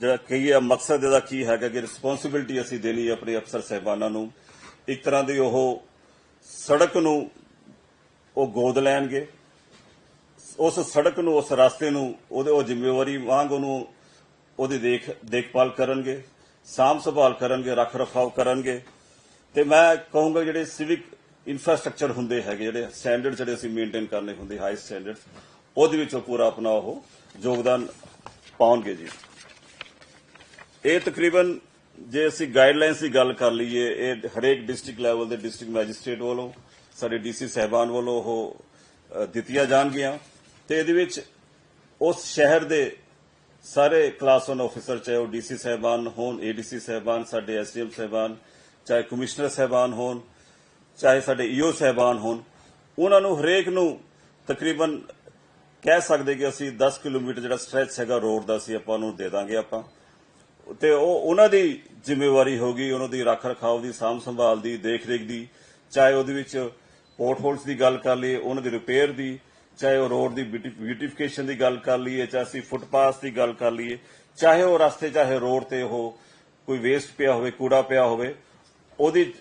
ਜਿਹੜਾ ਕੀ ਹੈ ਮਕਸਦ ਇਹਦਾ ਕੀ ਹੈਗਾ ਕਿ ਰਿਸਪੌਂਸਿਬਿਲਟੀ ਅਸੀਂ ਦੇਣੀ ਹੈ ਆਪਣੇ ਅਫਸਰ ਸਹਿਬਾਨਾਂ ਨੂੰ। ਇੱਕ ਤਰ੍ਹਾਂ ਦੀ ਉਹ ਸੜਕ ਨੂੰ ਉਹ ਗੋਦ ਲੈਣਗੇ। ਉਸ ਸੜਕ ਨੂੰ, ਉਸ ਰਸਤੇ ਨੂੰ, ਉਹਦੇ ਉਹ ਜ਼ਿੰਮੇਵਾਰੀ ਵਾਂਗ ਉਹਨੂੰ ਉਹਦੀ ਦੇਖ, ਦੇਖਭਾਲ ਕਰਨਗੇ, ਸਾਂਭ ਸੰਭਾਲ ਕਰਨਗੇ, ਰੱਖ ਰਖਾਵ ਕਰਨਗੇ। ਤੇ ਮੈਂ ਕਹੂੰਗਾ ਜਿਹੜੇ ਸਿਵਿਕ ਇਨਫਰਾਸਟ੍ਰਕਚਰ ਹੁੰਦੇ ਹੈਗੇ, ਜਿਹੜੇ ਸਟੈਂਡਰਡ ਜਿਹੜੇ ਅਸੀਂ ਮੇਨਟੇਨ ਕਰਨੇ ਹੁੰਦੇ ਹਾਈ ਸਟੈਂਡਰਡਸ ਉਹਦੇ ਵਿੱਚ ਉਹ ਪੂਰਾ ਆਪਣਾ ਉਹ ਯੋਗਦਾਨ ਪਾਉਣਗੇ ਜੀ। ਇਹ ਤਕਰੀਬਨ ਜੇ ਅਸੀਂ ਗਾਈਡਲਾਈਨਸ ਦੀ ਗੱਲ ਕਰ ਲਈਏ, ਇਹ ਹਰੇਕ ਡਿਸਟ੍ਰਿਕਟ ਲੈਵਲ ਦੇ ਡਿਸਟ੍ਰਿਕਟ ਮੈਜਿਸਟ੍ਰੇਟ ਵੱਲੋਂ, ਸਾਡੇ ਡੀਸੀ ਸਹਿਬਾਨ ਵੱਲੋਂ ਉਹ ਦਿੱਤੀਆਂ ਜਾਣਗੀਆਂ ਤੇ ਇਹਦੇ ਵਿੱਚ ਉਸ ਸ਼ਹਿਰ ਦੇ ਸਾਰੇ ਕਲਾਸ 1 ਆਫੀਸਰ ਚਾਹੇ ਉਹ ਡੀਸੀ ਸਹਿਬਾਨ ਹੋਣ ਏਡੀਸੀ ਸਹਿਬਾਨ, ਸਾਡੇ ਐਸਡੀਐਮ ਸਹਿਬਾਨ, ਚਾਹੇ ਕਮਿਸ਼ਨਰ ਸਹਿਬਾਨ ਹੋਣ, ਚਾਹੇ ਸਾਡੇ ਈਓ ਸਹਿਬਾਨ ਹੋਣ, ਉਹਨਾਂ ਨੂੰ ਹਰੇਕ ਨੂੰ ਤਕਰੀਬਨ ਕਹਿ ਸਕਦੇ ਕਿ ਅਸੀਂ 10 ਕਿਲੋਮੀਟਰ ਜਿਹੜਾ ਸਟ੍ਰੈਚ ਹੈਗਾ ਰੋਡ ਦਾ ਅਸੀਂ ਆਪਾਂ ਨੂੰ ਦੇ ਦਾਂਗੇ ਆਪਾਂ। ਤੇ ਉਹ ਉਹਨਾਂ ਦੀ ਜ਼ਿੰਮੇਵਾਰੀ ਹੋਗੀ ਉਹਨਾਂ ਦੀ ਰੱਖ ਰਖਾਵ ਦੀ, ਸਾਂਭ ਸੰਭਾਲ ਦੀ, ਦੇਖ ਰੇਖ ਦੀ, ਚਾਹੇ ਉਹਦੇ ਵਿੱਚ ਪੋਰਟ ਹੋਲਸ ਦੀ ਗੱਲ ਕਰ ਲਈਏ, ਉਹਨਾਂ ਦੀ ਰਿਪੇਅਰ ਦੀ, ਚਾਹੇ ਉਹ ਰੋਡ ਦੀ ਬਿਊਟੀਫਿਕੇਸ਼ਨ ਦੀ ਗੱਲ ਕਰ ਲਈਏ, ਚਾਹੇ ਅਸੀਂ ਫੁੱਟਪਾਥ ਦੀ ਗੱਲ ਕਰ ਲਈਏ, ਚਾਹੇ ਉਹ ਰਸਤੇ, ਚਾਹੇ ਰੋਡ ਤੇ ਉਹ ਕੋਈ ਵੇਸਟ ਪਿਆ ਹੋਵੇ, ਕੂੜਾ ਪਿਆ ਹੋਵੇ, ਉਹਦੀ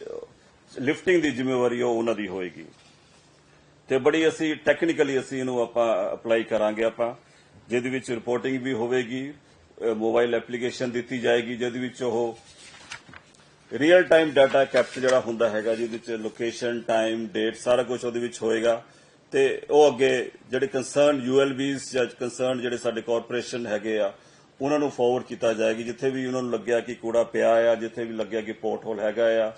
ਲਿਫਟਿੰਗ ਦੀ ਜ਼ਿੰਮੇਵਾਰੀ ਉਹ ਉਹਨਾਂ ਦੀ ਹੋਏਗੀ। ਤੇ ਬੜੀ ਅਸੀਂ ਟੈਕਨੀਕਲੀ ਅਸੀਂ ਇਹਨੂੰ ਆਪਾਂ ਅਪਲਾਈ ਕਰਾਂਗੇ ਆਪਾਂ, ਜਿਹਦੇ ਵਿੱਚ ਰਿਪੋਰਟਿੰਗ ਵੀ ਹੋਵੇਗੀ ਮੋਬਾਈਲ ਐਪਲੀਕੇਸ਼ਨ ਦਿੱਤੀ ਜਾਏਗੀ, ਜਿਹਦੇ ਵਿੱਚ ਉਹ ਰੀਅਲ ਟਾਈਮ ਡਾਟਾ ਕੈਪਚਰ ਜਿਹੜਾ ਹੁੰਦਾ ਹੈਗਾ, ਜਿਹਦੇ ਵਿੱਚ ਲੋਕੇਸ਼ਨ ਟਾਈਮ ਡੇਟ ਸਾਰਾ ਕੁਝ ਉਹਦੇ ਵਿੱਚ ਹੋਏਗਾ। ਤੇ ਉਹ ਅੱਗੇ ਜਿਹੜੇ ਕੰਸਰਨ ਯੂਐਲਬੀਸ ਜਾਂ ਕੰਸਰਨ ਜਿਹੜੇ ਸਾਡੇ ਕਾਰਪੋਰੇਸ਼ਨ ਹੈਗੇ ਆ, ਉਹਨਾਂ ਨੂੰ ਫਾਰਵਰਡ ਕੀਤਾ ਜਾਏਗੀ। ਜਿੱਥੇ ਵੀ ਉਹਨਾਂ ਨੂੰ ਲੱਗਿਆ ਕਿ ਕੂੜਾ ਪਿਆ ਆ, ਜਿੱਥੇ ਵੀ ਲੱਗਿਆ ਕਿ ਪੋਰਟ ਹੋਲ ਹੈਗਾ ਆ,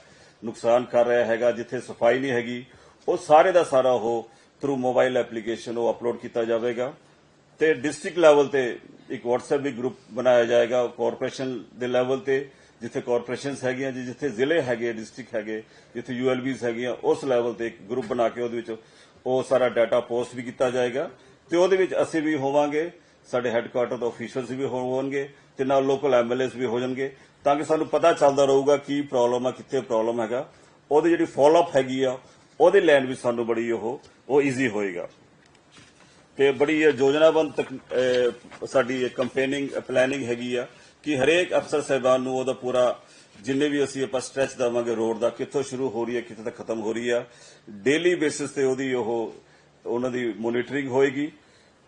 ਨੁਕਸਾਨ ਕਰ ਰਿਹਾ ਹੈਗਾ, ਜਿੱਥੇ ਸਫ਼ਾਈ ਨਹੀਂ ਹੈਗੀ, ਉਹ ਸਾਰੇ ਦਾ ਸਾਰਾ ਉਹ ਥਰੂ ਮੋਬਾਈਲ ਐਪਲੀਕੇਸ਼ਨ ਉਹ ਅਪਲੋਡ ਕੀਤਾ ਜਾਵੇਗਾ। ਤੇ ਡਿਸਟ੍ਰਿਕਟ ਲੈਵਲ ਤੇ ਇੱਕ WhatsApp ਵੀ ਗਰੁੱਪ ਬਣਾਇਆ ਜਾਏਗਾ ਕਾਰਪੋਰੇਸ਼ਨ ਦੇ ਲੈਵਲ ਤੇ, ਜਿੱਥੇ ਕਾਰਪੋਰੇਸ਼ਨਸ ਹੈਗੀਆਂ ਜੀ, ਜਿੱਥੇ ਜ਼ਿਲ੍ਹੇ ਹੈਗੇ ਡਿਸਟ੍ਰਿਕਟ ਹੈਗੇ, ਜਿੱਥੇ ਯੂਐਲਬੀਸ ਹੈਗੀਆਂ, ਉਸ ਲੈਵਲ ਤੇ ਇੱਕ ਗਰੁੱਪ ਬਣਾ ਕੇ ਉਹਦੇ ਵਿੱਚ ਉਹ ਸਾਰਾ ਡਾਟਾ ਪੋਸਟ ਵੀ ਕੀਤਾ ਜਾਏਗਾ ਤੇ ਉਹਦੇ ਵਿੱਚ ਅਸੀਂ ਵੀ ਹੋਵਾਂਗੇ, ਸਾਡੇ ਹੈੱਡਕੁਆਟਰ ਦੇ ਅਫੀਸ਼ੀਅਲਸ ਵੀ ਹੋਣਗੇ ਤੇ ਨਾਲ ਲੋਕਲ ਐਮਐਲਏਸ ਵੀ ਹੋ ਜਾਣਗੇ, ਤਾਂ ਕਿ ਸਾਨੂੰ ਪਤਾ ਚੱਲਦਾ ਰਹੂਗਾ ਕੀ ਪ੍ਰੋਬਲਮ ਆ, ਕਿੱਥੇ ਪ੍ਰੋਬਲਮ ਹੈਗਾ। ਉਹਦੀ ਜਿਹੜੀ ਫਾਲੋਅਪ ਹੈਗੀ ਆ, ਉਹਦੇ ਲੈਣ ਵਿੱਚ ਸਾਨੂੰ ਬੜੀ ਉਹ ਉਹ ਈਜ਼ੀ ਹੋਏਗਾ। ਤੇ ਬੜੀ ਇਹ ਯੋਜਨਾਬੰਦ ਸਾਡੀ ਕੰਪੇਨਿੰਗ ਪਲੈਨਿੰਗ ਹੈਗੀ ਆ ਕਿ ਹਰੇਕ ਅਫਸਰ ਸਹਿਬਾਨ ਨੂੰ ਉਹਦਾ ਪੂਰਾ ਜਿੰਨੇ ਵੀ ਅਸੀਂ ਆਪਾਂ ਸਟ੍ਰੈਚ ਦਵਾਂਗੇ ਰੋਡ ਦਾ, ਕਿੱਥੋਂ ਸ਼ੁਰੂ ਹੋ ਰਹੀ ਹੈ, ਕਿੱਥੇ ਤੱਕ ਖਤਮ ਹੋ ਰਹੀ ਆ। ਡੇਲੀ ਬੇਸਿਸ ਤੇ ਉਹਦੀ ਉਹ, ਉਹਨਾਂ ਦੀ ਮੋਨੀਟਰਿੰਗ ਹੋਏਗੀ।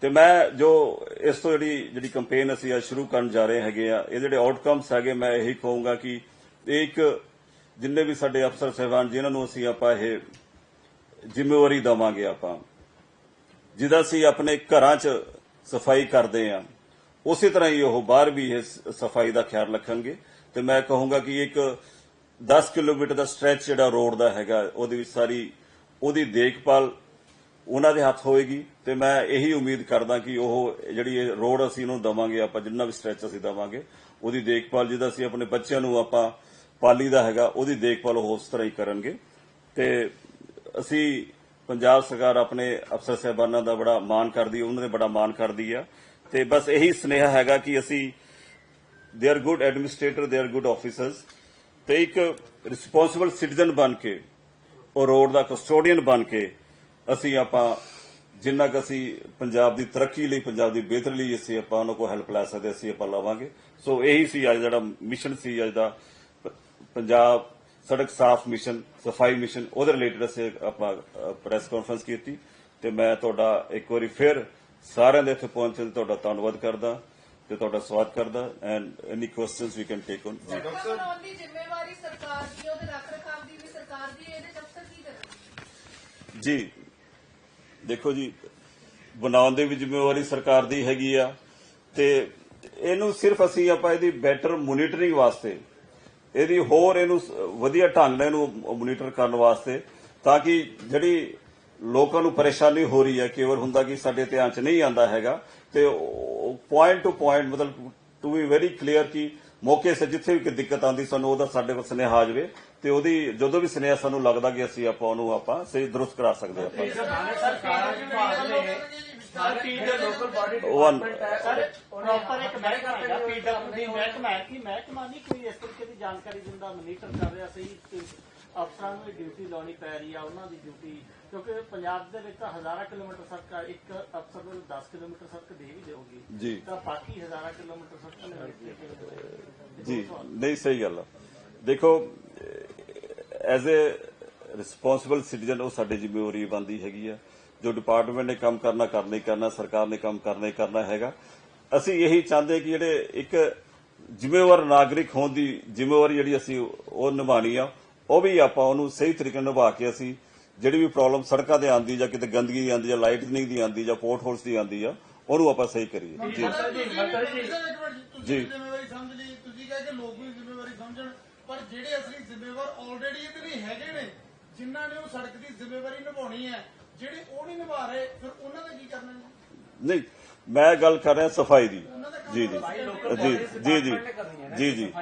ਤੇ ਮੈਂ ਜੋ ਇਸ ਤੋਂ ਜਿਹੜੀ ਜਿਹੜੀ ਕੰਪੇਨ ਅਸੀਂ ਅੱਜ ਸ਼ੁਰੂ ਕਰਨ ਜਾ ਰਹੇ ਹੈਗੇ ਆ ਇਹ ਜਿਹੜੇ ਆਊਟਕਮਸ ਹੈਗੇ, ਮੈਂ ਇਹੀ ਕਹੂੰਗਾ ਕਿ ਇਹ ਇੱਕ ਜਿੰਨੇ ਵੀ ਸਾਡੇ ਅਫਸਰ ਸਹਿਬਾਨ, ਜਿਨ੍ਹਾਂ ਨੂੰ ਅਸੀਂ ਆਪਾਂ ਇਹ ਜ਼ਿੰਮੇਵਾਰੀ ਦਵਾਂਗੇ ਆਪਾਂ ਜਿਹਦਾ ਅਸੀਂ ਆਪਣੇ ਘਰਾਂ 'ਚ ਸਫ਼ਾਈ ਕਰਦੇ ਆ, ਉਸੇ ਤਰ੍ਹਾਂ ਹੀ ਉਹ ਬਾਹਰ ਵੀ ਇਹ ਸਫ਼ਾਈ ਦਾ ਖਿਆਲ ਰੱਖਣਗੇ। ਤੇ ਮੈਂ ਕਹੂੰਗਾ ਕਿ ਇੱਕ 10 ਕਿਲੋਮੀਟਰ ਦਾ ਸਟ੍ਰੈਚ ਜਿਹੜਾ ਰੋਡ ਦਾ ਹੈਗਾ, ਉਹਦੇ ਵਿੱਚ ਸਾਰੀ, ਉਹਦੀ ਦੇਖਭਾਲ ਉਹਨਾਂ ਦੇ ਹੱਥ ਹੋਏਗੀ। ਤੇ ਮੈਂ ਇਹੀ ਉਮੀਦ ਕਰਦਾ ਕਿ ਉਹ ਜਿਹੜੀ ਇਹ ਰੋਡ ਅਸੀਂ ਇਹਨੂੰ ਦਵਾਂਗੇ, ਆਪਾਂ ਜਿੰਨਾ ਵੀ ਸਟ੍ਰੈਚ ਅਸੀਂ ਦਵਾਂਗੇ, ਉਹਦੀ ਦੇਖਭਾਲ ਜਿਹਦਾ ਅਸੀਂ ਆਪਣੇ ਬੱਚਿਆਂ ਨੂੰ ਆਪਾਂ ਪਾਲੀ ਦਾ ਹੈਗਾ, ਉਹਦੀ ਦੇਖਭਾਲ ਉਹ ਉਸ ਤਰ੍ਹਾਂ ਹੀ ਕਰਨਗੇ। ਤੇ ਅਸੀਂ ਪੰਜਾਬ ਸਰਕਾਰ ਆਪਣੇ ਅਫਸਰ ਸਹਿਬਾਨਾਂ ਦਾ ਬੜਾ ਮਾਣ ਕਰਦੀ ਹੈ, ਉਹਨਾਂ ਦੇ ਬੜਾ ਮਾਣ ਕਰਦੀ ਆ। ਤੇ ਬਸ ਇਹੀ ਸੁਨੇਹਾ ਹੈਗਾ ਕਿ ਅਸੀਂ they are good administrator, they are good officers ਤੇ ਇੱਕ ਰਿਸਪੌਂਸਿਬਲ ਸਿਟੀਜ਼ਨ ਬਣ ਕੇ, ਉਹ ਰੋਡ ਦਾ ਕਸਟੋਡੀਅਨ ਬਣ ਕੇ ਅਸੀਂ ਆਪਾਂ ਜਿੰਨਾ ਕੁ ਅਸੀਂ ਪੰਜਾਬ ਦੀ ਤਰੱਕੀ ਲਈ, ਪੰਜਾਬ ਦੀ ਬਿਹਤਰੀ ਲਈ ਅਸੀਂ ਆਪਾਂ ਉਹਨਾਂ ਕੋਲ ਹੈਲਪ ਲੈ ਸਕਦੇ ਅਸੀਂ ਆਪਾਂ ਲਵਾਂਗੇ। ਸੋ ਇਹੀ ਸੀ ਅੱਜ ਜਿਹੜਾ ਮਿਸ਼ਨ ਸੀ, ਅੱਜ ਦਾ ਪੰਜਾਬ ਸੜਕ ਸਾਫ਼ ਮਿਸ਼ਨ ਸਫ਼ਾਈ ਮਿਸ਼ਨ ਉਹਦੇ ਰਿਲੇਟਡ ਅਸੀਂ ਆਪਾਂ ਪ੍ਰੈਸ ਕਾਨਫਰੰਸ ਕੀਤੀ ਤੇ ਮੈਂ ਤੁਹਾਡਾ ਇੱਕ ਵਾਰੀ ਫਿਰ ਸਾਰਿਆਂ ਦੇ ਇੱਥੇ ਪਹੁੰਚਣ ਤੇ ਤੁਹਾਡਾ ਧੰਨਵਾਦ ਕਰਦਾ ਤੇ ਤੁਹਾਡਾ ਸਵਾਗਤ ਕਰਦਾ and any questions we can take on ਬਣਾਉਣ ਦੀ ਜ਼ਿੰਮੇਵਾਰੀ ਸਰਕਾਰ ਦੀ ਉਹਦੇ ਰੱਖ ਰਖਾਵ ਦੀ ਵੀ ਸਰਕਾਰ ਦੀ ਇਹਦੇ ਅਫਸਰ ਕੀ ਕਰਨਗੇ? ਜੀ ਦੇਖੋ ਜੀ ਬਣਾਉਣ ਦੀ ਵੀ ਜ਼ਿੰਮੇਵਾਰੀ ਸਰਕਾਰ ਦੀ ਹੈਗੀ ਆ ਤੇ ਇਹਨੂੰ ਸਿਰਫ ਅਸੀਂ ਆਪਾਂ ਇਹਦੀ ਬੈਟਰ ਮੋਨੀਟਰਿੰਗ ਵਾਸਤੇ ਇਹਦੀ ਹੋਰ ਇਹਨੂੰ ਵਧੀਆ ਢੰਗ ਨਾਲ ਇਹਨੂੰ ਮੋਨੀਟਰ ਕਰਨ ਵਾਸਤੇ ਤਾਂ ਕਿ ਜਿਹੜੀ ਲੋਕਾਂ ਨੂੰ ਪਰੇਸ਼ਾਨੀ ਹੋ ਰਹੀ ਹੈ ਕੇਵਲ ਹੁੰਦਾ ਕਿ ਸਾਡੇ ਧਿਆਨ 'ਚ ਨਹੀਂ ਆਂਦਾ ਹੈਗਾ, ਤੇ ਪੁਆਇੰਟ ਟੂ ਪੁਆਇੰਟ ਮਤਲਬ ਟੂ ਵੀ ਵੈਰੀ ਕਲੀਅਰ ਕਿ ਮੌਕੇ ਸੇ ਜਿੱਥੇ ਵੀ ਕੋਈ ਦਿੱਕਤ ਆਂਦੀ ਸਾਨੂੰ ਉਹਦਾ ਸਾਡੇ ਕੋਲ ਸੁਨੇਹਾ ਆ ਜਾਵੇ ਤੇ ਉਹਦੀ ਜਦੋਂ ਵੀ ਸੁਨੇਹਾ ਸਾਨੂੰ ਲੱਗਦਾ ਕਿ ਅਸੀਂ ਆਪਾਂ ਉਹਨੂੰ ਆਪਾਂ ਸਹੀ ਦਰੁਸਤ ਕਰਾ ਸਕਦੇ ਆਪਾਂ। ਹਰ ਚੀਜ਼ ਦੇ ਲੋਕਲ ਬਾਡੀ ਉਹ ਡਿਪਾਰਟਮੈਂਟ ਹੈ ਸਰ ਪ੍ਰੋਪਰ ਇੱਕ ਮਹਿਕਮਾ ਹੈਗਾ ਪੀਡਬਲਯੂਡੀ ਮਹਿਕਮਾ ਹੈ ਕਿ ਮਹਿਕਮਾ ਨਹੀਂ? ਕੋਈ ਇਸ ਤਰੀਕੇ ਦੀ ਜਾਣਕਾਰੀ ਦਿੰਦਾ ਮਨੀਟਰ ਕਰ ਰਿਹਾ ਸਹੀ ਕਿ ਅਫਸਰਾਂ ਨੂੰ ਡਿਊਟੀ ਲਾਉਣੀ ਪੈ ਰਹੀ ਆ ਉਹਨਾਂ ਦੀ ਡਿਊਟੀ ਕਿਉਂਕਿ ਪੰਜਾਬ ਦੇ ਵਿੱਚ ਤਾਂ ਹਜ਼ਾਰਾਂ ਕਿਲੋਮੀਟਰ ਸੜਕ ਆ, ਇੱਕ ਅਫਸਰ ਨੂੰ 10 ਕਿਲੋਮੀਟਰ ਸੜਕ ਦੇ ਵੀ ਦੇਊਗੀ ਜੀ। ਤਾਂ ਬਾਕੀ ਹਜ਼ਾਰਾਂ ਕਿਲੋਮੀਟਰ ਸੜਕਾਂ ਨੇ? ਜੀ ਨਹੀਂ ਸਹੀ ਗੱਲ ਆ। ਦੇਖੋ ਐਜ਼ ਅ ਰਿਸਪੌਂਸਿਬਲ ਸਿਟੀਜ਼ਨ ਉਹ ਸਾਡੇ ਜ਼ਿੰਮੇਵਾਰੀ ਬਣਦੀ ਹੈਗੀ ਆ। ਜੋ ਡਿਪਾਰਟਮੈਂਟ ਨੇ ਕੰਮ ਕਰਨਾ ਕਰਨਾ ਹੀ ਕਰਨਾ ਸਰਕਾਰ ਨੇ ਕੰਮ ਕਰਨਾ ਹੀ ਕਰਨਾ ਹੈਗਾ। ਅਸੀਂ ਇਹੀ ਚਾਹੁੰਦੇ ਕਿ ਜਿਹੜੇ ਇੱਕ ਜ਼ਿੰਮੇਵਾਰ ਨਾਗਰਿਕ ਹੋਣ ਦੀ ਜ਼ਿੰਮੇਵਾਰੀ ਜਿਹੜੀ ਅਸੀਂ ਉਹ ਨਿਭਾਣੀ ਆ ਉਹ ਵੀ ਆਪਾਂ ਉਹਨੂੰ ਸਹੀ ਤਰੀਕੇ ਨਾਲ ਨਿਭਾ ਕੇ ਅਸੀਂ ਜਿਹੜੀ ਵੀ ਪ੍ਰੋਬਲਮ ਸੜਕਾਂ ਤੇ ਆਂਦੀ ਜਾਂ ਕਿਤੇ ਗੰਦਗੀ ਦੀ ਆਂਦੀ ਜਾਂ ਲਾਈਟ ਨਹੀਂ ਦੀ ਆਂਦੀ ਜਾਂ ਪੋਰਟ ਹੋਲਸ ਦੀ ਆਂਦੀ ਆ ਉਹਨੂੰ ਆਪਾਂ ਸਹੀ ਕਰੀਏ। ਜੀ। ਜੀ ਮਤਲਬ ਜੀ ਜੀ। ਜੀ। ਜ਼ਿੰਮੇਵਾਰੀ ਸਮਝ ਲਈ ਤੁਸੀਂ ਕਹੇ ਕਿ ਲੋਕ ਵੀ ਜ਼ਿੰਮੇਵਾਰੀ ਸਮਝਣ ਪਰ ਜਿਹੜੇ ਅਸਲੀ ਜ਼ਿੰਮੇਵਾਰ ਆਲਰੇਡੀ ਇਹਦੇ ਲਈ ਹੈਗੇ ਨੇ ਜਿਨ੍ਹਾਂ ਨੇ ਉਹ ਸੜਕ ਦੀ ਜ਼ਿੰਮੇਵਾਰੀ ਨਿਭਾਉਣੀ ਹੈ ਜਿਹੜੇ ਉਹ ਨਹੀਂ ਨਿਭਾ ਰਹੇ ਫਿਰ ਉਹਨਾਂ ਦਾ ਕੀ ਕਰਨਾ ਨਹੀਂ ਮੈਂ ਗੱਲ ਕਰ ਰਿਹਾ ਸਫ਼ਾਈ ਦੀ। ਜੀ ਜੀ। ਜੀ ਜੀ ਜੀ ਹੈ। ਜੀ ਜੀ। ਹੋ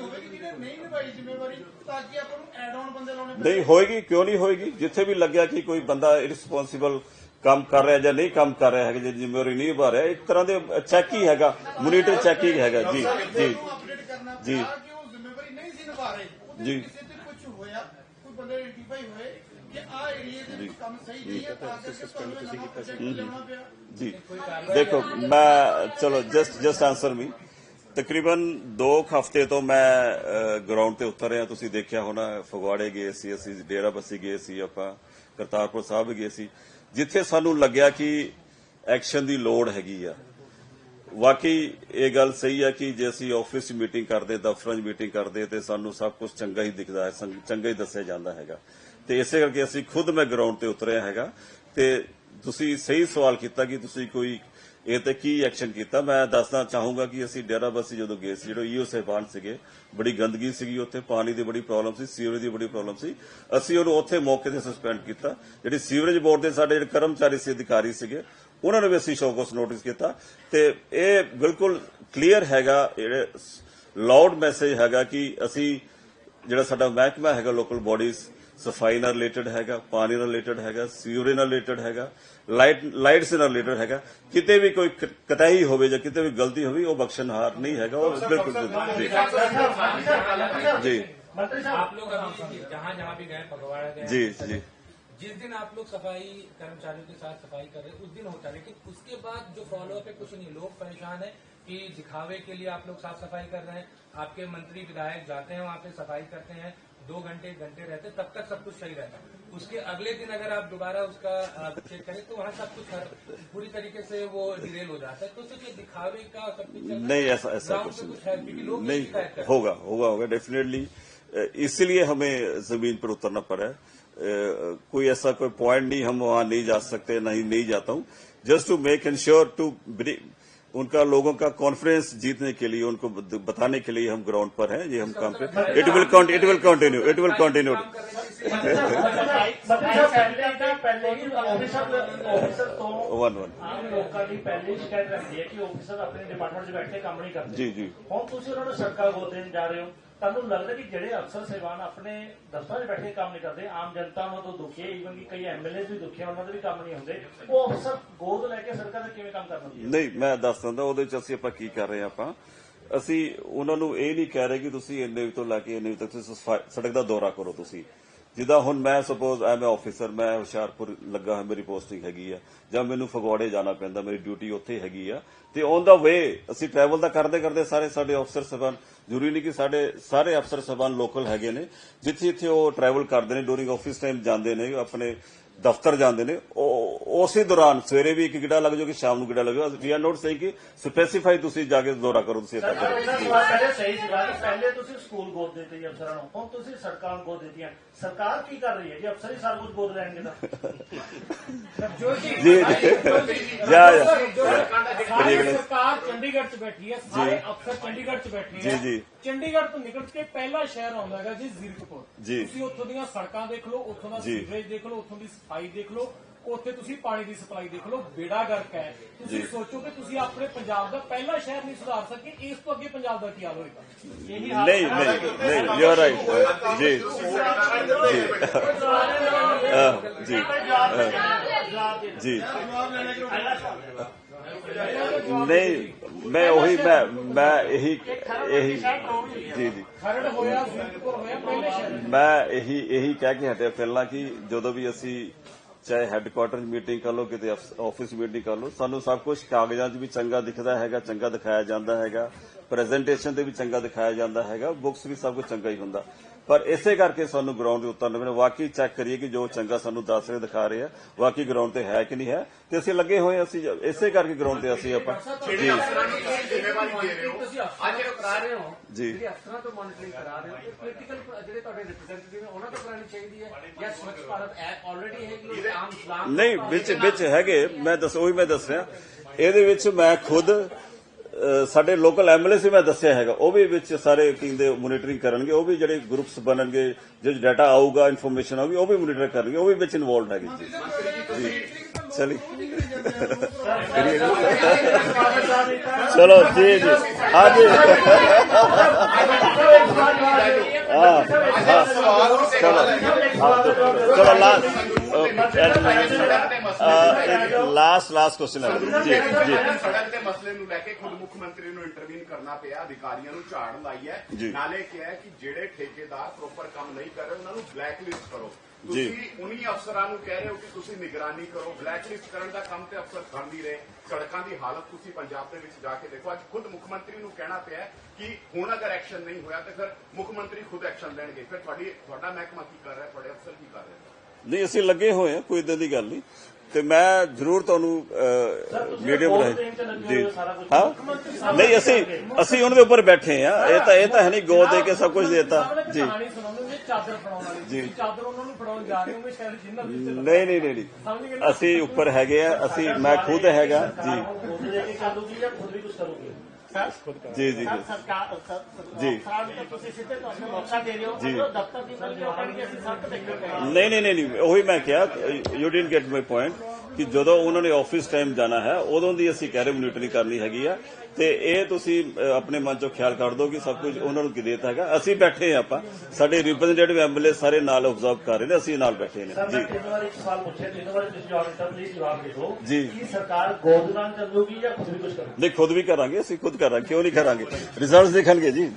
ਹੋ ਹੈ ਨਹੀਂ ਨਿਭਾਈ ਜ਼ਿੰਮੇਵਾਰੀ ਤਾਂ ਕਿ ਆਪਾਂ ਨੂੰ ਐਡ ਆਨ ਬੰਦੇ ਲਾਉਣੇ ਪੈਣ। ਨਹੀਂ ਹੋਏਗੀ ਕਿਉਂ ਨਹੀਂ ਹੋਏਗੀ? ਜਿੱਥੇ ਵੀ ਲੱਗਿਆ ਕਿ ਕੋਈ ਬੰਦਾ ਇਰਰਿਸਪੌਂਸਿਬਲ ਕੰਮ ਕਰ ਰਿਹਾ ਜਾਂ ਨਹੀਂ ਕੰਮ ਕਰ ਰਿਹਾ ਹੈਗਾ ਜੇ ਜ਼ਿੰਮੇਵਾਰੀ ਨਹੀਂ ਨਿਭਾ ਰਿਹਾ ਇੱਕ ਤਰ੍ਹਾਂ ਦੇ ਚੈੱਕ ਹੀ ਹੈਗਾ ਮੋਨੀਟਰ ਚੈੱਕ ਹੀ ਹੈਗਾ। ਜੀ ਜੀ ਉਹਨੂੰ ਅਪਡੇਟ ਕਰਨਾ ਜੀ। ਪਿਆ ਕਿ ਉਹ ਜ਼ਿੰਮੇਵਾਰੀ ਨਹੀਂ ਸੀ ਨਿਭਾ ਰਹੇ ਉਹਦੇ ਜੀ। ਕਿਸੇ ਤੇ ਕੁਝ ਹੋਇਆ ਕੋਈ ਬੰਦੇ ਆਈਡੈਂਟੀਫਾਈ ਹੋਏ ਕਿ ਆ ਏਰੀਏ ਦੇ ਵਿੱਚ ਕੰਮ ਸਹੀ ਨਹੀਂ ਹੈ ਤਾਂ ਕਰਕੇ ਤੁਹਾਨੂੰ ਇਹ ਨਵਾਂ ਪ੍ਰੋਜੈਕਟ ਲਿਆਉਣਾ ਪਿਆ। ਜੀ। ਦੇਖੋ ਮੈਂ ਚਲੋ ਜਸਟ ਜਸਟ ਆਨਸਰ ਮੀ ਤਕਰੀਬਨ 2 ਹਫ਼ਤੇ ਤੋਂ ਮੈਂ ਗਰਾਊਂਡ ਤੇ ਉਤਰ ਰਿਹਾ। ਤੁਸੀਂ ਦੇਖਿਆ ਹੋਣਾ ਫਗਵਾੜੇ ਗਏ ਸੀ ਅਸੀਂ ਡੇਰਾ ਬੱਸੀ ਗਏ ਸੀ ਆਪਾਂ ਕਰਤਾਰਪੁਰ ਸਾਹਿਬ ਗਏ ਸੀ। ਜਿੱਥੇ ਸਾਨੂੰ ਲੱਗਿਆ ਕਿ ਐਕਸ਼ਨ ਦੀ ਲੋੜ ਹੈਗੀ ਆ। ਵਾਕਈ ਇਹ ਗੱਲ ਸਹੀ ਹੈ ਕਿ ਜੇ ਅਸੀਂ ਆਫਿਸ 'ਚ ਮੀਟਿੰਗ ਕਰਦੇ, ਦਫ਼ਤਰਾਂ 'ਚ ਮੀਟਿੰਗ ਕਰਦੇ ਤੇ ਸਾਨੂੰ ਸਭ ਕੁਝ ਚੰਗਾ ਹੀ ਦਿਖਦਾ ਹੈ ਚੰਗਾ ਹੀ ਦੱਸਿਆ ਜਾਂਦਾ ਹੈਗਾ। ਤੇ ਇਸੇ ਕਰਕੇ ਅਸੀਂ ਖੁਦ ਮੈਂ ਗਰਾਊਂਡ ਤੇ ਉਤਰਿਆ ਹੈਗਾ। ਤੇ ਤੁਸੀਂ ਸਹੀ ਸਵਾਲ ਕੀਤਾ ਕਿ ਤੁਸੀਂ ਕੋਈ ਇਹ ਤੇ ਕੀ ਐਕਸ਼ਨ ਕੀਤਾ? ਮੈਂ ਦੱਸਣਾ ਚਾਹੂੰਗਾ ਕਿ ਅਸੀਂ ਡੇਰਾਬੱਸੀ ਜਦੋਂ ਗਏ ਸੀ, ਜਿਹੜੇ ਈਓ ਸਹਿਬਾਨ ਸੀਗੇ, ਬੜੀ ਗੰਦਗੀ ਸੀਗੀ ਉੱਥੇ, ਪਾਣੀ ਦੀ ਬੜੀ ਪ੍ਰੋਬਲਮ ਸੀ, ਸੀਵਰੇਜ ਦੀ ਬੜੀ ਪ੍ਰੋਬਲਮ ਸੀ। ਅਸੀਂ ਉਹਨੂੰ ਉੱਥੇ ਮੌਕੇ ਤੇ ਸਸਪੈਂਡ ਕੀਤਾ। ਜਿਹੜੀ ਸੀਵਰੇਜ ਬੋਰਡ ਦੇ ਸਾਡੇ ਜਿਹੜੇ ਕਰਮਚਾਰੀ ਸੀ, ਅਧਿਕਾਰੀ ਸੀਗੇ ਉਹਨਾਂ ਨੂੰ ਵੀ ਅਸੀਂ ਸ਼ੌਕਸ ਨੋਟਿਸ ਕੀਤਾ ਤੇ ਇਹ ਬਿਲਕੁਲ ਕਲੀਅਰ ਹੈਗਾ ਜਿਹੜੇ ਲਾਊਡ ਮੈਸੇਜ ਹੈਗਾ ਕਿ ਅਸੀਂ ਜਿਹੜਾ ਸਾਡਾ ਮਹਿਕਮਾ ਹੈਗਾ ਲੋਕਲ ਬਾਡੀਜ਼ ਸਫਾਈ ਨਾਲ ਰਿਲੇਟਡ ਹੈਗਾ ਪਾਣੀ ਨਾਲ ਰਿਲੇਟਡ ਹੈਗਾ ਸੀਵਰੇਜ ਨਾਲ ਰਿਲੇਟਡ ਹੈਗਾ ਲਾਈਟ ਲਾਈਟਸ ਨਾਲ ਰਿਲੇਟਡ ਹੈਗਾ ਕਿਤੇ ਵੀ ਕੋਈ ਕ- ਕਤਾਈ ਹੋਵੇ ਜਾਂ ਕਿਤੇ ਵੀ ਗਲਤੀ ਹੋਵੇ ਉਹ ਬਖਸ਼ਣਹਾਰ ਨਹੀਂ ਹੈਗਾ ਉਹ ਬਿਲਕੁਲ ਜੀ ਜੀ मंत्री साहब आप लोग अभी जहाँ जहाँ भी गए फगवाड़ा गए जी जी जिस दिन आप लोग सफ़ाई कर्मचारियों के साथ सफ़ाई कर रहे हैं उस दिन होता है। लेकिन उसके बाद जो फॉलो अप है कुछ नहीं। लोग परेशान है कि दिखावे के लिए आप लोग साफ़ सफ़ाई कर रहे हैं। आपके मंत्री विधायक जाते हैं वहाँ पे सफ़ाई करते हैं। दो घंटे एक घंटे रहते तब तक सब कुछ सही रहता है। उसके अगले दिन अगर आप दोबारा उसका चेक करें तो वहाँ सब कुछ पूरी तरीके से वो डिरेल हो जाता है। तो सिर्फ़ ये दिखावे का सब कुछ। नहीं ऐसा ऐसा कुछ नहीं। है होगा होगा होगा डेफिनेटली इसलिए हमें ज़मीन पर उतरना पड़ा। है कोई ऐसा कोई पॉइंट नहीं हम वहाँ नहीं जा सकते नहीं नहीं जाता हूँ। Just to make ensure to उनका लोगों का कॉन्फिडेंस जीतने के लिए उनको बताने के लिए हम ग्राउंड पर हैं। ये हम काम कर it will it will continue it will continue one one जी जी. ਦੀ ਪਹਿਲੇ ਹੀ ਤੁਹਾਨੂੰ ਲੱਗਦਾ ਕਿ ਜਿਹੜੇ ਅਫਸਰ ਸੇਵਾਨ ਆਪਣੇ ਦਫ਼ਤਰਾਂ 'ਚ ਬੈਠ ਕੰਮ ਨਹੀਂ ਕਰਦੇ, ਆਮ ਜਨਤਾ ਨੂੰ ਤੋਂ ਦੁਖੀ ਈਵਨ ਕਿ ਕਈ ਐਮਐਲਏ ਵੀ ਦੁਖੀ ਹੈ, ਉਹਨਾਂ ਦੇ ਵੀ ਕੰਮ ਨਹੀਂ ਹੁੰਦੇ। ਉਹ ਅਫਸਰ ਗੋਦ ਲੈ ਕੇ ਸੜਕਾਂ ਤੇ ਕਿਵੇਂ ਕੰਮ ਕਰ ਦਿੰਦੀ ਹੈ ਨਹੀਂ, ਮੈਂ ਦੱਸ ਦਿੰਦਾ, ਉਹਦੇ ਚ ਅਸੀਂ ਆਪਾਂ ਕੀ ਕਰ ਰਹੇ ਹਾਂ ਆਪਾਂ? ਅਸੀਂ ਉਹਨਾਂ ਨੂੰ ਇਹ ਨਹੀਂ ਕਹਿ ਰਹੇ ਕਿ ਤੁਸੀਂ ਇੰਨੇ ਤੋਂ ਲੈ ਕੇ ਇੰਨੇ ਤੱਕ ਤੁਸੀਂ ਸੜਕ ਦਾ ਦੌਰਾ ਕਰੋ ਤੁਸੀਂ। ਜਿੱਦਾਂ ਹੁਣ ਮੈਂ ਸਪੋਜ਼ ਐਮ ਆਫੀਸਰ ਮੈਂ ਹੁਸ਼ਿਆਰਪੁਰ ਲੱਗਾ ਹਾਂ ਮੇਰੀ ਪੋਸਟਿੰਗ ਹੈਗੀ ਆ। ਜਾਂ ਮੈਨੂੰ ਫਗਵਾੜੇ ਜਾਣਾ ਪੈਂਦਾ, ਮੇਰੀ ਡਿਊਟੀ ਉੱਥੇ ਹੈਗੀ ਆ। ਤੇ ਔਨ ਦਾ ਵੇ ਅਸੀਂ ਟਰੈਵਲ ਦਾ ਕਰਦੇ ਕਰਦੇ ਸਾਰੇ ਸਾਡੇ ਅਫਸਰ ਸਬਾਨ ਜ਼ਰੂਰੀ ਨਹੀਂ ਕਿ ਸਾਡੇ ਸਾਰੇ ਅਫਸਰ ਸਬਾਨ ਲੋਕਲ ਹੈਗੇ ਨੇ। ਜਿੱਥੇ ਜਿੱਥੇ ਉਹ ਟਰੈਵਲ ਕਰਦੇ ਨੇ ਡੂਰਿੰਗ ਆਫਿਸ ਟਾਈਮ ਜਾਂਦੇ ਨੇ, ਆਪਣੇ ਦਫ਼ਤਰ ਜਾਂਦੇ ਨੇ ਉਹ ਉਸੇ ਦੌਰਾਨ ਸਵੇਰੇ ਵੀ ਇੱਕ ਗਿੜਾ ਲੱਗ ਜਾਓ ਕਿ ਸ਼ਾਮ ਨੂੰ ਗਿੜਾ ਲੱਗ ਜਾਓ। ਵੀ ਆਰ ਨੋਟ ਸੇਇੰਗ ਕਿ ਸਪੈਸੀਫਾਈ ਤੁਸੀਂ ਜਾ ਕੇ ਦੌਰਾ ਕਰੋ ਤੁਸੀਂ ਇੱਦਾਂ ਕਰੋ। ਸਵਾਲ ਪਹਿਲੇ ਸਹੀ ਸੀਗਾ ਕਿ ਪਹਿਲੇ ਤੁਸੀਂ ਸਕੂਲ ਗੋਦ ਦਿੱਤੇ ਜੀ ਅਫਸਰਾਂ ਨੂੰ ਹੁਣ ਤੁਸੀਂ ਸਰਕਾਰ ਨੂੰ ਗੋਦ ਦਿੱਤੀਆਂ। ਸਰਕਾਰ ਕੀ ਕਰ ਰਹੀ ਹੈ? ਜੀ ਅਫਸਰ ਹੀ ਸਾਰਾ ਕੁਝ ਗੋਦ ਲੈਣਗੇ ਤਾਂ। ਜੀ ਜੀ। ਜਾ ਜਾ ਸਾਰੀ ਸਰਕਾਰ ਚੰਡੀਗੜ੍ਹ 'ਚ ਬੈਠੀ ਹੈ ਸਾਰੇ ਅਫਸਰ ਚੰਡੀਗੜ੍ਹ 'ਚ ਬੈਠੇ ਜੀ, ਜੀ। ਚੰਡੀਗੜ੍ਹ ਤੋਂ ਨਿਕਲ ਕੇ ਪਹਿਲਾ ਸ਼ਹਿਰ ਆਉਂਦਾ ਹੈਗਾ ਜੀ ਜ਼ੀਰਕਪੁਰ। ਜੀ। ਤੁਸੀਂ ਉੱਥੋਂ ਦੀਆਂ ਸੜਕਾਂ ਦੇਖ ਲਓ ਉੱਥੋਂ ਦਾ ਜੀ। ਸੀਵਰੇਜ ਦੇਖ ਲਓ ਉੱਥੋਂ ਦੀ ਸਫ਼ਾਈ ਦੇਖ ਲਓ ਉੱਥੇ ਤੁਸੀਂ ਪਾਣੀ ਦੀ ਸਪਲਾਈ ਦੇਖ ਲਓ ਬੇੜਾ ਗਰਕ ਹੈ। ਤੁਸੀਂ। ਸੋਚੋ ਕਿ ਤੁਸੀਂ ਆਪਣੇ ਪੰਜਾਬ ਦਾ ਪਹਿਲਾ ਸ਼ਹਿਰ ਨਹੀਂ ਸੁਧਾਰ ਸਕੇ ਇਸ ਤੋਂ ਅੱਗੇ ਪੰਜਾਬ ਦਾ ਕੀ ਹਾਲ ਹੋਏਗਾ? ਇਹੀ ਨਹੀਂ ਨਹੀਂ ਨਹੀਂ ਯੂ ਆਰ ਰਾਈਟ ਜੀ। ਜੀ। ਜੀ। ਜੀ। ਨਹੀਂ, ਮੈਂ ਉਹੀ, ਮੈਂ ਮੈਂ ਇਹੀ ਇਹੀ, ਜੀ ਜੀ। ਖਰੜ ਹੋਇਆ ਸੁਲਤਾਨਪੁਰ ਹੋਇਆ ਪਹਿਲੇ ਸ਼ਹਿਰ ਮੈਂ ਇਹੀ ਇਹੀ ਕਹਿ ਕੇ ਹਟਿਆ ਪਹਿਲਾਂ ਕਿ ਜਦੋਂ ਵੀ ਅਸੀਂ ਚਾਹੇ ਹੈੱਡਕੁਆਟਰ ਮੀਟਿੰਗ ਕਰ ਲਓ, ਕਿਤੇ ਆਫਿਸ ਮੀਟਿੰਗ ਕਰ ਲਓ, ਸਾਨੂੰ ਸਭ ਕੁਝ ਕਾਗਜ਼ਾਂ 'ਚ ਵੀ ਚੰਗਾ ਦਿਖਦਾ ਹੈਗਾ, ਚੰਗਾ ਦਿਖਾਇਆ ਜਾਂਦਾ ਹੈਗਾ। ਪ੍ਰੈਜੈਂਟੇਸ਼ਨ ਤੇ ਵੀ ਚੰਗਾ ਦਿਖਾਇਆ ਜਾਂਦਾ ਹੈਗਾ। ਬੁੱਕਸ ਵੀ ਸਭ ਕੁਝ ਚੰਗਾ ਹੀ ਹੁੰਦਾ। ਪਰ ਇਸੇ ਕਰਕੇ ਸਾਨੂੰ ਗਰਾਊਂਡ ਦੇ ਉਤਰਨ ਪੈਣਾ ਵਾਕਈ ਚੈੱਕ ਕਰੀਏ ਕਿ ਜੋ ਚੰਗਾ ਸਾਨੂੰ ਦੱਸ ਰਹੇ ਦਿਖਾ ਰਹੇ ਆ। ਵਾਕਈ ਗਰਾਊਂਡ ਤੇ ਹੈ ਕਿ ਨਹੀਂ ਹੈ? ਤੇ ਅਸੀਂ ਲੱਗੇ ਹੋਏ ਹਾਂ, ਅਸੀਂ ਇਸੇ ਕਰਕੇ ਗਰਾਊਂਡ ਤੇ ਅਸੀਂ ਆਪਾਂ ਜੀ। ਜ਼ਿੰਮੇਵਾਰੀ ਦੇ ਰਹੇ ਹੋ? ਤੁਸੀਂ ਅਫਸਰਾਂ ਤੋਂ ਕਰਾ ਰਹੇ ਹੋ। ਜੀ। ਜਿਹੜੇ ਅਫਸਰਾਂ ਤੋਂ ਮੋਨੀਟਰਿੰਗ ਕਰਾ ਰਹੇ ਹੋ। ਤੇ ਪੋਲੀਟੀਕਲ ਜਿਹੜੇ ਤੁਹਾਡੇ ਰਿਪਰੈਜ਼ੈਂਟੇਟਿਵ ਨੇ ਉਹਨਾਂ ਤੋਂ ਕਰਾਣੀ ਚਾਹੀਦੀ ਹੈ? ਜਾਂ ਸਵੱਛ ਭਾਰਤ ਐਪ ਆਲਰੇਡੀ ਹੈ ਕਿ ਆਮ ਇਸਲਾਮ ਨਹੀਂ ਵਿੱਚ ਵਿੱਚ ਹੈਗੇ। ਮੈਂ ਦੱਸ ਉਹੀ ਮੈਂ ਦੱਸ ਰਿਹਾ। ਇਹਦੇ ਵਿੱਚ ਮੈਂ ਖੁਦ ਸਾਡੇ ਲੋਕਲ ਐਮਐਲਏ ਸੀ, ਮੈਂ ਦੱਸਿਆ ਹੈਗਾ। ਉਹ ਵੀ ਵਿੱਚ ਸਾਰੇ ਟੀਮ ਦੇ ਮੋਨੀਟਰਿੰਗ ਕਰਨਗੇ, ਉਹ ਵੀ ਜਿਹੜੇ ਗਰੁੱਪਸ ਬਣਨਗੇ, ਜੋ ਡਾਟਾ ਆਊਗਾ ਇਨਫੋਰਮੇਸ਼ਨ ਆਊਗੀ, ਉਹ ਵੀ ਮੋਨੀਟਰ ਕਰਨਗੇ, ਉਹ ਵੀ ਵਿੱਚ ਇਨਵੋਲਡ ਹੈਗੇ। ਜੀ। ਚਲੀ। ਚਲੋ, ਜੀ ਜੀ। ਹਾਂ ਜੀ। ਹਾਂ ਹਾਂ। ਚਲੋ। ਚਲੋ। ਲਾਸਟ ਲਾਸਟ ਕੁਐਸਚਨ ਹੈ ਜੀ ਜੀ ਸੜਕ ਦੇ ਮਸਲੇ ਨੂੰ ਲੈ ਕੇ ਖੁਦ ਮੁੱਖ ਮੰਤਰੀ ਨੂੰ ਇੰਟਰਵੀਨ ਕਰਨਾ ਪਿਆ ਅਧਿਕਾਰੀਆਂ ਨੂੰ ਝਾੜ ਲਾਈ ਹੈ। ਨਾਲੇ ਕਿਹਾ ਕਿ ਜਿਹੜੇ ਠੇਕੇਦਾਰ ਪ੍ਰੋਪਰ ਕੰਮ ਨਹੀਂ ਕਰ ਰਹੇ ਉਹਨਾਂ ਨੂੰ ਬਲੈਕ ਲਿਸਟ ਕਰੋ। ਤੁਸੀਂ ਉਨੀ ਅਫਸਰਾਂ ਨੂੰ ਕਹਿ ਰਹੇ ਹੋ ਕਿ ਤੁਸੀਂ ਨਿਗਰਾਨੀ ਕਰੋ ਬਲੈਕ ਲਿਸਟ ਕਰਨ ਦਾ ਕੰਮ ਤੇ ਅਫਸਰ ਕਰ ਨਹੀਂ ਰਹੇ ਸੜਕਾਂ ਦੀ ਹਾਲਤ ਤੁਸੀਂ ਪੰਜਾਬ ਦੇ ਵਿੱਚ ਜਾ ਕੇ ਦੇਖੋ ਅੱਜ ਖੁਦ ਮੁੱਖ ਮੰਤਰੀ ਨੂੰ ਕਹਿਣਾ ਪਿਆ ਕਿ ਹੁਣ ਅਗਰ ਐਕਸ਼ਨ ਨਹੀਂ ਹੋਇਆ ਤਾਂ ਫਿਰ ਮੁੱਖ ਮੰਤਰੀ ਖੁਦ ਐਕਸ਼ਨ ਲੈਣਗੇ ਫਿਰ ਤੁਹਾਡੀ ਤੁਹਾਡਾ ਮਹਿਕਮਾ ਕੀ ਕਰ ਰਿਹਾ ਤੁਹਾਡੇ ਅਫਸਰ ਕੀ ਕਰ ਰਹੇ ਨਹੀਂ ਅਸੀਂ ਲੱਗੇ ਹੋਏ ਹਾਂ ਕੋਈ ਇਦਾਂ ਦੀ ਗੱਲ ਨਹੀਂ। ਤੇ ਮੈਂ ਜ਼ਰੂਰ ਤੁਹਾਨੂੰ ਮੀਡੀਅਮ ਰਾਹੀਂ ਜੀ। ਹਾਂ ਨਹੀਂ ਅਸੀਂ ਅਸੀਂ ਉਹਨਾਂ ਦੇ ਉੱਪਰ ਬੈਠੇ ਆ ਇਹ ਤਾਂ ਇਹ ਤਾਂ ਹੈ ਨਹੀਂ ਗੋ ਦੇ ਕੇ ਸਭ ਕੁਝ ਦੇਤਾ। ਜੀ। ਕਹਾਣੀ ਸੁਣਾਉਂਦੇ ਚਾਦਰ ਫੜਾਉਣ ਵਾਲੀ। ਜੀ। ਤੁਸੀਂ ਚਾਦਰ ਉਹਨਾਂ ਨੂੰ ਫੜਾਉਣ ਜਾ ਰਹੇ ਹੋ ਸ਼ਾਇਦ ਜਿੰਨਾ ਵਿੱਚ ਨਹੀਂ ਨਹੀਂ ਨਹੀਂ ਅਸੀਂ ਉੱਪਰ ਹੈਗੇ ਆ ਅਸੀਂ ਮੈਂ ਖੁਦ ਹੈਗਾ ਜੀ। ਜਾਂ ਜੀ ਜੀ ਜੀ। ਸਰਕਾਰ ਜੀ। ਅਫਸਰਾਂ ਨੂੰ ਤਾਂ ਤੁਸੀਂ ਸਿੱਧੇ ਤੌਰ ਤੇ ਮੌਕਾ ਦੇ ਰਹੇ ਹੋ ਜੀ। ਉਹ ਦਫ਼ਤਰ ਦੀ ਬੰਦੇ ਉਹ ਕਹਿਣਗੇ ਅਸੀਂ ਸੜਕ ਦੇਖਣ ਗਏ ਨਹੀਂ ਨਹੀਂ ਨਹੀਂ ਨਹੀਂ ਉਹੀ ਮੈਂ ਕਿਹਾ you didn't get my point ਕਿ ਜਦੋਂ ਉਹਨਾਂ ਨੇ ਆਫਿਸ ਟਾਈਮ ਜਾਣਾ ਹੈ ਉਦੋਂ ਦੀ ਅਸੀਂ ਕਹਿ ਰਹੇ ਮੋਨੀਟਰਿੰਗ ਕਰਨੀ ਹੈਗੀ ਆ। ਤੇ ਇਹ ਤੁਸੀਂ ਆਪਣੇ ਮਨ ਚੋਂ ਖਿਆਲ ਕੱਢ ਦਿਓ ਕਿ ਸਭ ਕੁਝ ਉਹਨਾਂ ਨੂੰ ਕੀ ਦੇਤਾ ਹੈਗਾ। ਅਸੀਂ ਬੈਠੇ ਹਾਂ ਆਪਾਂ। ਸਾਡੇ ਰਿਪਰੈਜ਼ੈਂਟੇਟਿਵ ਐਮਐਲਏ ਸਾਰੇ ਨਾਲ ਆਬਜ਼ਰਵ ਕਰ ਰਹੇ ਨੇ ਅਸੀਂ ਨਾਲ ਬੈਠੇ ਨੇ। ਜੀ। ਸਵਾਲ ਪੁੱਛਿਆ ਤਿੰਨ ਵਾਰ ਤੁਸੀਂ ਦਿੱਤਾ ਪਲੀਜ਼ ਜਵਾਬ ਦੇ ਦਿਓ ਜੀ। ਸਰਕਾਰ ਗੋਦ ਨਾਲ ਚੱਲੂਗੀ ਜਾਂ ਖੁਦ ਵੀ ਕੁਝ ਕਰੂਗੀ? ਨਹੀਂ ਖੁਦ ਵੀ ਕਰਾਂਗੇ ਅਸੀਂ ਖੁਦ ਕਰਾਂਗੇ ਕਿਉਂ ਨਹੀਂ ਕਰਾਂਗੇ? ਰਿਜ਼ਲਟਸ ਦੇਖਣਗੇ ਜੀ।